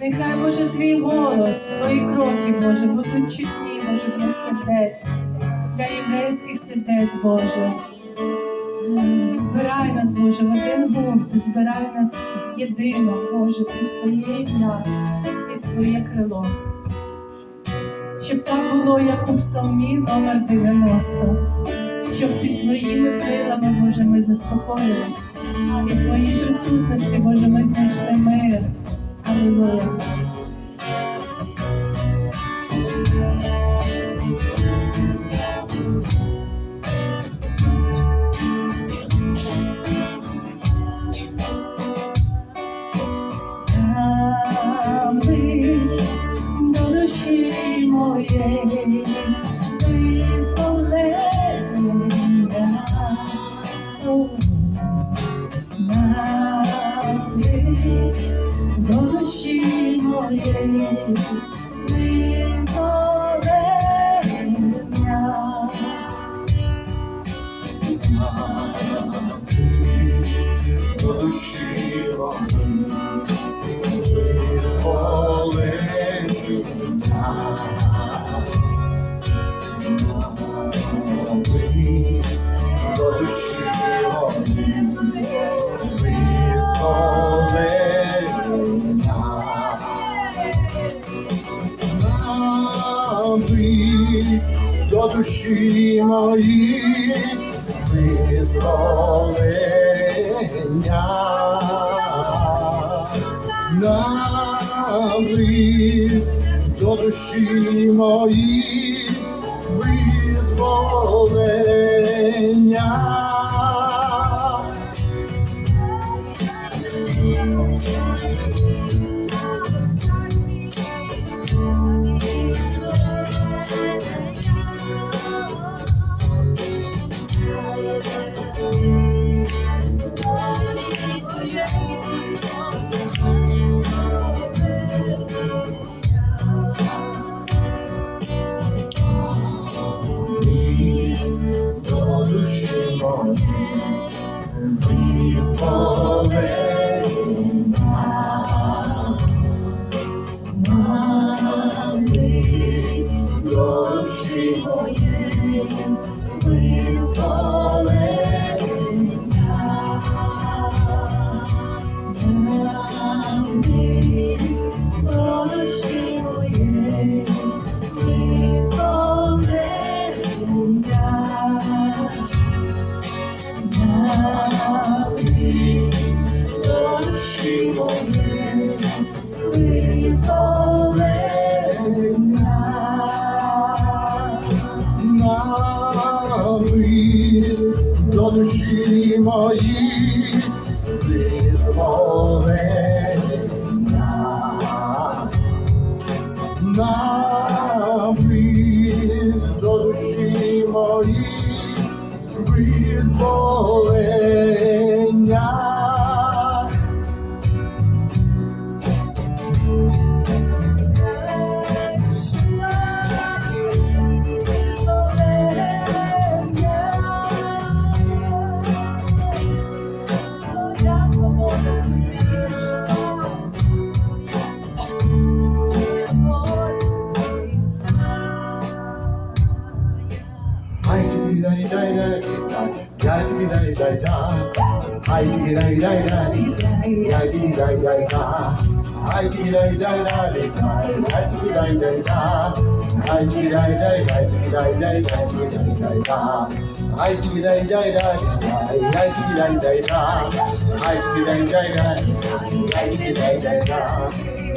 Нехай Боже твій голос, твої кроки, Боже, будуть чутні, Боже, для сердець, для єврейських сердець, Боже. Збирай нас, Боже, в один гурт, збирай нас єдино, Боже, під своє ім'я, під своє крило. Щоб так було, як у псалмі номер 90, щоб під Твоїми крилами, Боже, ми заспокоїлись, і в Твоїй присутності, Боже, ми знайшли мир. Hallelujah. Please don't let 嗯 душі мої визволення. Навись до душі мої визволення. До душі falling. rai rai rai rai ti rai rai ta ai ti rai rai rai rai rai ti rai rai ta ai ti rai rai rai rai rai rai ti rai rai ta ai ti rai rai rai rai rai ti rai rai ta ai ti rai rai rai rai ti rai rai ta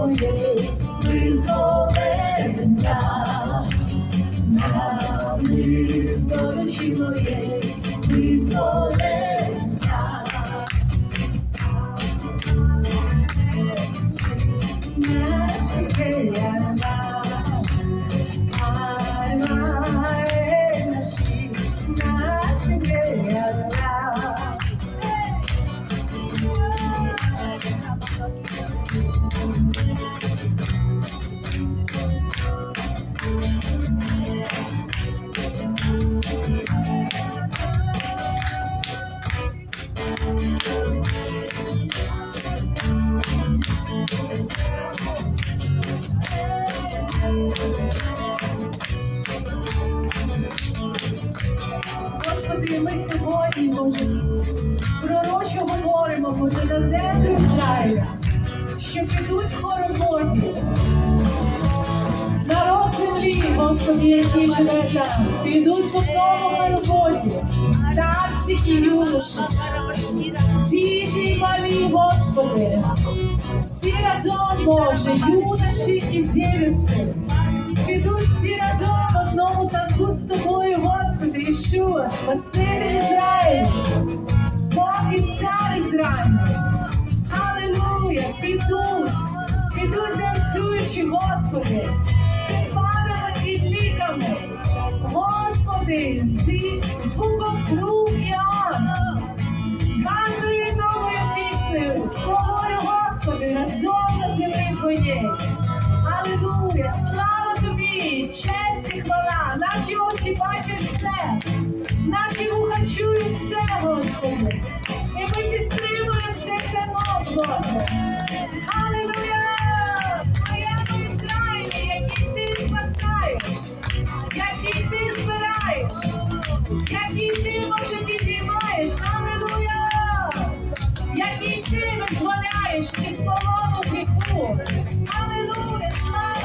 for you. Please always. Господи, ми сьогодні, Боже, пророчо говоримо, Боже, на землю Ізраїля, що підуть хороводі. Народ землі, Господи, який живе там, підуть в одному хороводі, старці і юноші, діти і малі, Господи, всі разом, Боже, юноші і дівиці, підуть всі разом одному танку з тобою, Господи, Ішуа, Спаситель Ізраїль, Бог і цар Ізраїль. Аллилуйя, підуть, підуть танцюючи, Господи, з тимпанами і ліками. Господи, плече все, наші вуха чують це, Господи, і ми підтримуємо цей канал, Боже. Аллилуйя! Твоєму Ізраїлі, який ти спасаєш, який ти збираєш, який ти, Боже, підіймаєш, Аллилуйя! який ти визволяєш із полону гріху. Аллилуйя!